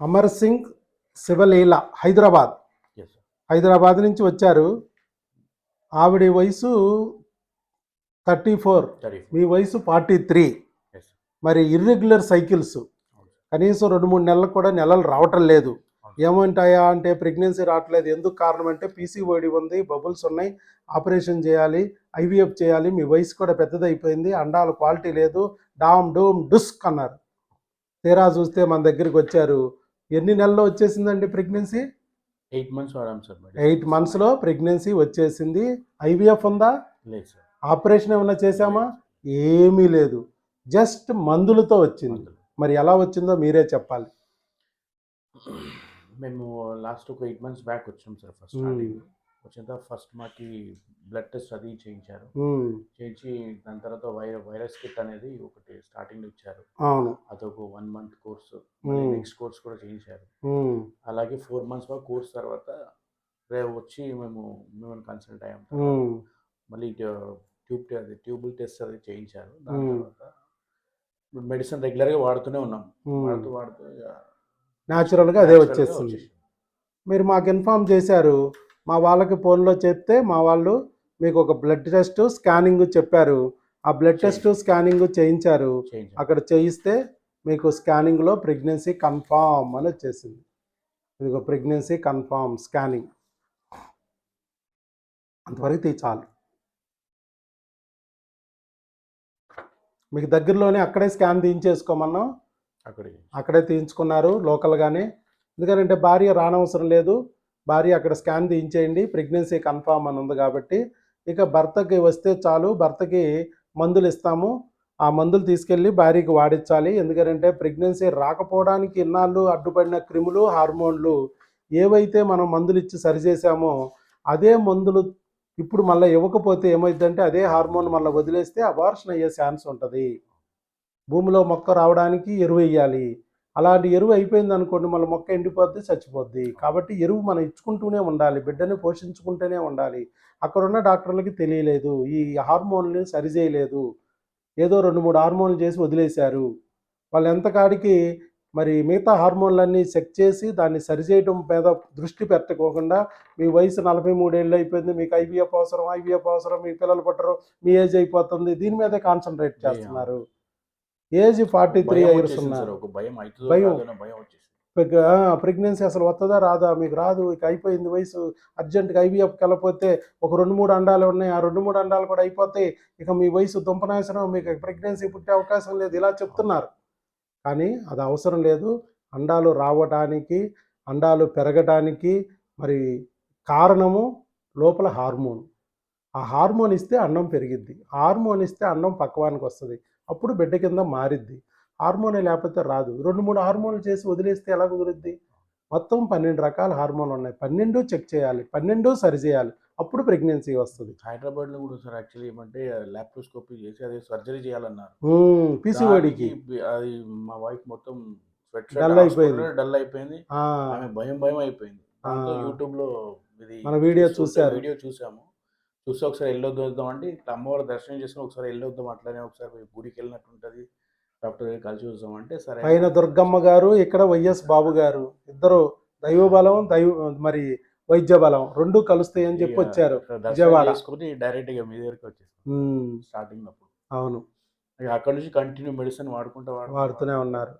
అమర్ సింగ్ శివలీల హైదరాబాద్. హైదరాబాద్ నుంచి వచ్చారు. ఆవిడ వయసు థర్టీ ఫోర్. మీ వయసు ఫార్టీ త్రీ. మరి ఇర్రెగ్యులర్ సైకిల్స్ కనీసం రెండు మూడు నెలలకు కూడా నెలలు రావటం లేదు. ఏమంటాయా అంటే ప్రెగ్నెన్సీ రావట్లేదు. ఎందుకు కారణం అంటే పీసీఓడి ఉంది బబుల్స్ ఉన్నాయి. ఆపరేషన్ చేయాలి ఐవీఎఫ్ చేయాలి. మీ వయసు కూడా పెద్దదైపోయింది. అండాల క్వాలిటీ లేదు. డామ్ డూమ్ డుస్క్ అన్నారు. తీరా చూస్తే మన దగ్గరికి వచ్చారు. ఎన్ని నెలల్లో వచ్చేసిందండి ప్రెగ్నెన్సీ? ఎయిట్ మంత్స్ వాడాం సార్ ఎయిట్ మంత్స్లో ప్రెగ్నెన్సీ వచ్చేసింది. ఐవీఎఫ్ ఉందా? లేదు సార్. ఆపరేషన్ ఏమైనా చేశామా? ఏమీ లేదు. జస్ట్ మందులతో వచ్చింది. మరి ఎలా వచ్చిందో మీరే చెప్పాలి. మేము లాస్ట్ ఒక ఎయిట్ మంత్స్ బ్యాక్ వచ్చాం సార్ ఫస్ట్ వచ్చిన తర్వాత ఫస్ట్ మాకి బ్లడ్ టెస్ట్ అది చేయించారు. చేయించి దాని తర్వాత వైర వైరస్ కిట్ అనేది ఒకటి స్టార్టింగ్ ఇచ్చారు. అవును. అదొక one month course. Next course కూడా చేయించారు. అలాగే ఫోర్ మంత్స్ వరకు కోర్స్ తర్వాత రేపు వచ్చి మేము మేము కన్సల్ట్ అయ్యాం మళ్ళీ ట్యూబ్ అది ట్యూబుల్ టెస్ట్ అది చేయించారు. దాని. తర్వాత మెడిసిన్ రెగ్యులర్గా వాడుతూనే ఉన్నాం. వాడుతూ వాడుతూ న్యాచురల్గా అదే వచ్చేస్తుంది. మీరు మాకు ఇన్ఫామ్ చేశారు. మా వాళ్ళకి ఫోన్లో చెప్తే మా వాళ్ళు మీకు ఒక బ్లడ్ టెస్ట్ స్కానింగ్ చెప్పారు. ఆ బ్లడ్ టెస్ట్ స్కానింగ్ చేయించారు. చేయించాం అక్కడ చేయిస్తే మీకు స్కానింగ్లో ప్రెగ్నెన్సీ కన్ఫామ్ అని వచ్చేసింది. ఇదిగో ప్రెగ్నెన్సీ కన్ఫామ్ స్కానింగ్. అంతవరకు తీ చాలు. మీకు దగ్గరలోనే అక్కడే స్కాన్ తీయించేసుకోమన్నాం. అక్కడే తీయించుకున్నారు లోకల్గానే. ఎందుకంటే భార్య రానవసరం లేదు. భార్య అక్కడ స్కాన్ తీయించేయండి. ప్రెగ్నెన్సీ కన్ఫామ్ అని ఉంది కాబట్టి. ఇక భర్తకి వస్తే చాలు. భర్తకి మందులు ఇస్తాము. ఆ మందులు తీసుకెళ్ళి భార్యకి వాడించాలి ఎందుకంటే ప్రెగ్నెన్సీ రాకపోవడానికి ఇన్నాళ్ళు అడ్డుపడిన క్రిములు హార్మోన్లు ఏవైతే మనం మందులు ఇచ్చి సరిచేసామో అదే మందులు ఇప్పుడు మళ్ళీ ఇవ్వకపోతే ఏమైందంటే అదే హార్మోన్ మళ్ళీ వదిలేస్తే అబార్షన్ అయ్యే ఛాన్స్ ఉంటుంది. భూమిలో మొక్క రావడానికి ఎరువు వేయాలి అలాంటి ఎరువు అయిపోయింది అనుకోండి మళ్ళీ మొక్క ఎండిపోద్ది చచ్చిపోద్ది. కాబట్టి ఎరువు మనం ఇచ్చుకుంటూనే ఉండాలి బిడ్డని పోషించుకుంటూనే ఉండాలి. అక్కడ ఉన్న డాక్టర్లకి తెలియలేదు ఈ హార్మోన్లు సరిచేయలేదు ఏదో రెండు మూడు హార్మోన్లు చేసి వదిలేశారు. వాళ్ళు ఎంతకాడికి మరి మిగతా హార్మోన్లన్నీ చెక్ చేసి దాన్ని సరిచేయటం మీద దృష్టి పెట్టకోకుండా మీ వయసు నలభై మూడేళ్ళు అయిపోయింది మీకు ఐవీఎఫ్ అవసరం ఐవీఎఫ్ అవసరం మీ పిల్లలు పుట్టరు మీ ఏజ్ అయిపోతుంది దీని మీదే కాన్సన్ట్రేట్ చేస్తున్నారు. ఏజ్ ఫార్టీ త్రీ ఇయర్స్ భయం. ప్రెగ్నెన్సీ అసలు వస్తుందా రాదా? మీకు రాదు. ఇక అయిపోయింది వయసు. అర్జెంట్గా ఐవీఎఫ్కి వెళ్ళకపోతే ఒక రెండు మూడు అండాలు ఉన్నాయి. ఆ రెండు మూడు అండాలు కూడా అయిపోతాయి. ఇక మీ వయసు దుంపనాశనం. మీకు ప్రెగ్నెన్సీ పుట్టే అవకాశం లేదు. ఇలా చెప్తున్నారు. కానీ అది అవసరం లేదు. అండాలు రావడానికి అండాలు పెరగడానికి మరి కారణము లోపల హార్మోన్. ఆ హార్మోన్ ఇస్తే అన్నం పెరిగిద్ది. హార్మోన్ ఇస్తే అన్నం పక్వానికి వస్తుంది. అప్పుడు బిడ్డ కింద మారిద్ది. హార్మోనే లేకపోతే రాదు. రెండు మూడు హార్మోన్లు చేసి వదిలేస్తే ఎలా కుదురుద్ది? మొత్తం పన్నెండు రకాల హార్మోన్లు ఉన్నాయి. పన్నెండు చెక్ చేయాలి. పన్నెండు సరి చేయాలి. అప్పుడు ప్రెగ్నెన్సీ వస్తుంది. హైదరాబాద్లో కూడా సార్ యాక్చువల్లీ ఏమంటే లాప్రోస్కోపీ చేసి అది సర్జరీ చేయాలన్నారు. పీసీఓడికి. అది మా వైఫ్ మొత్తం Dull అయిపోయింది. డల్ అయిపోయింది. ఆమె భయం భయం అయిపోయింది. యూట్యూబ్లో ఇది మన వీడియో చూశారు. వీడియో చూసాము. చూస్తే ఒకసారి వెళ్ళొద్దు వద్దాం అంటే ఇట్లా అమ్మవారి దర్శనం చేసుకుని ఒకసారి వెళ్ళొద్దాం అట్లనే ఒకసారి గుడికి వెళ్ళినట్టు ఉంటుంది డాక్టర్ దగ్గర కలిసి చూద్దాం అంటే సరే. పైన దుర్గమ్మ గారు ఇక్కడ వైఎస్ బాబు గారు. ఇద్దరు దైవ బలం దైవ మరి వైద్య బలం రెండు కలుస్తాయి అని చెప్పి వచ్చారు విజయవాడ. డైరెక్ట్గా మీ దగ్గరికి వచ్చేసాం. స్టార్టింగ్ అప్పుడు. అవును. అక్కడ నుంచి కంటిన్యూ మెడిసిన్ వాడుకుంటా వాడుకుంటా వాడుతూనే ఉన్నారు.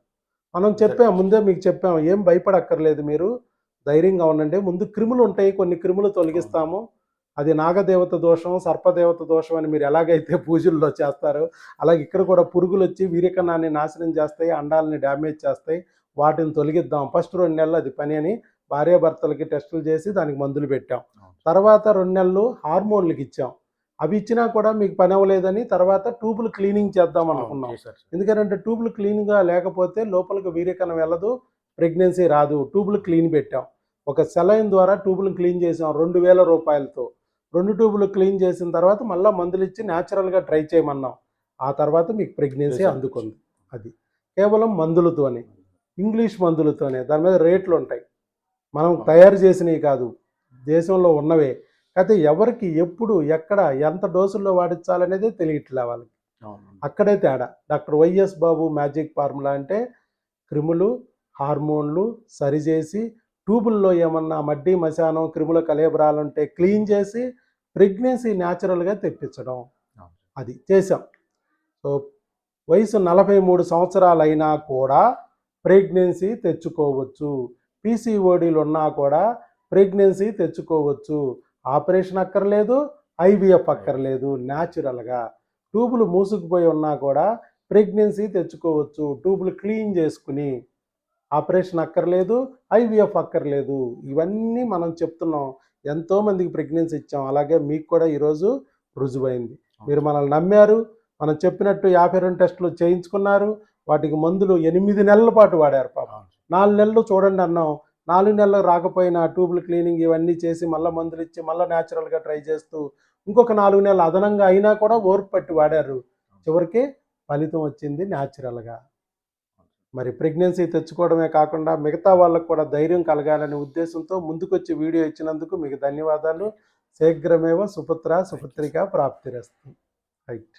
మనం చెప్పాం ముందే మీకు చెప్పాం ఏం భయపడక్కర్లేదు మీరు. ధైర్యంగా ఉండండి. ముందు క్రిములు ఉంటాయి. కొన్ని క్రిములు తొలగిస్తాము. అది నాగదేవత దోషం సర్పదేవత దోషం అని మీరు ఎలాగైతే పూజల్లో చేస్తారో అలాగే ఇక్కడ కూడా పురుగులు వచ్చి వీరికణాన్ని నాశనం చేస్తాయి అండాలని డ్యామేజ్ చేస్తాయి వాటిని తొలగిద్దాం. ఫస్ట్ రెండు నెలలు అది పని అని భార్యాభర్తలకి టెస్టులు చేసి దానికి మందులు పెట్టాం. తర్వాత రెండు నెలలు హార్మోన్లకి ఇచ్చాం. అవి ఇచ్చినా కూడా మీకు పని అవ్వలేదని తర్వాత ట్యూబులు క్లీనింగ్ చేద్దాం అనుకున్నాం. ఎందుకంటే ట్యూబ్లు క్లీన్గా లేకపోతే లోపలికి వీర్యకణం వెళ్ళదు ప్రెగ్నెన్సీ రాదు. ట్యూబ్లు క్లీన్ పెట్టాం. ఒక సెలైన్ ద్వారా ట్యూబ్లు క్లీన్ చేసాం రెండు వేల రూపాయలతో. రెండు ట్యూబ్లు క్లీన్ చేసిన తర్వాత మళ్ళీ మందులు ఇచ్చి న్యాచురల్గా ట్రై చేయమన్నాం. ఆ తర్వాత మీకు ప్రెగ్నెన్సీ అందుకుంది. అది కేవలం మందులతోనే ఇంగ్లీష్ మందులతోనే దాని మీద రేట్లు ఉంటాయి. మనం తయారు చేసినవి కాదు దేశంలో ఉన్నవే. అయితే ఎవరికి ఎప్పుడు ఎక్కడ ఎంత డోసుల్లో వాడించాలనేదే తెలియట్లే వాళ్ళకి. అక్కడే తేడా. Doctor YS Babu magic formula అంటే క్రిములు హార్మోన్లు సరిచేసి ట్యూబుల్లో ఏమన్నా మడ్డి మశానం క్రిముల కలేబరాలు ఉంటే క్లీన్ చేసి ప్రెగ్నెన్సీ న్యాచురల్గా తెప్పించడం. అది చేసాం సో వయసు నలభై మూడు సంవత్సరాలైనా కూడా ప్రెగ్నెన్సీ తెచ్చుకోవచ్చు. పీసీఓడీలు ఉన్నా కూడా ప్రెగ్నెన్సీ తెచ్చుకోవచ్చు. ఆపరేషన్ అక్కర్లేదు ఐవీఎఫ్ అక్కర్లేదు న్యాచురల్గా. ట్యూబులు మూసుకుపోయి ఉన్నా కూడా ప్రెగ్నెన్సీ తెచ్చుకోవచ్చు. ట్యూబులు క్లీన్ చేసుకుని ఆపరేషన్ అక్కర్లేదు ఐవీఎఫ్ అక్కర్లేదు. ఇవన్నీ మనం చెప్తున్నాం. ఎంతోమందికి ప్రెగ్నెన్సీ ఇచ్చాం. అలాగే మీకు కూడా ఈరోజు రుజువైంది. మీరు మనల్ని నమ్మారు. మనం చెప్పినట్టు యాభై రెండు టెస్టులు చేయించుకున్నారు. వాటికి మందులు ఎనిమిది నెలల పాటు వాడారు పాప. నాలుగు నెలలు చూడండి అన్నాం. నాలుగు నెలలు రాకపోయినా ట్యూబ్లు క్లీనింగ్ ఇవన్నీ చేసి మళ్ళీ మందులు ఇచ్చి మళ్ళీ న్యాచురల్గా ట్రై చేస్తూ ఇంకొక నాలుగు నెలలు అదనంగా అయినా కూడా ఓర్పు పట్టి వాడారు. చివరికి ఫలితం వచ్చింది న్యాచురల్గా మరి ప్రెగ్నెన్సీ తెచ్చుకోవడమే కాకుండా మిగతా వాళ్ళకు కూడా ధైర్యం కలగాలనే ఉద్దేశంతో ముందుకొచ్చి వీడియో ఇచ్చినందుకు మీకు ధన్యవాదాలు. శీఘ్రమేవ సుపుత్ర సుపుత్రిక ప్రాప్తిరస్తు. రైట్.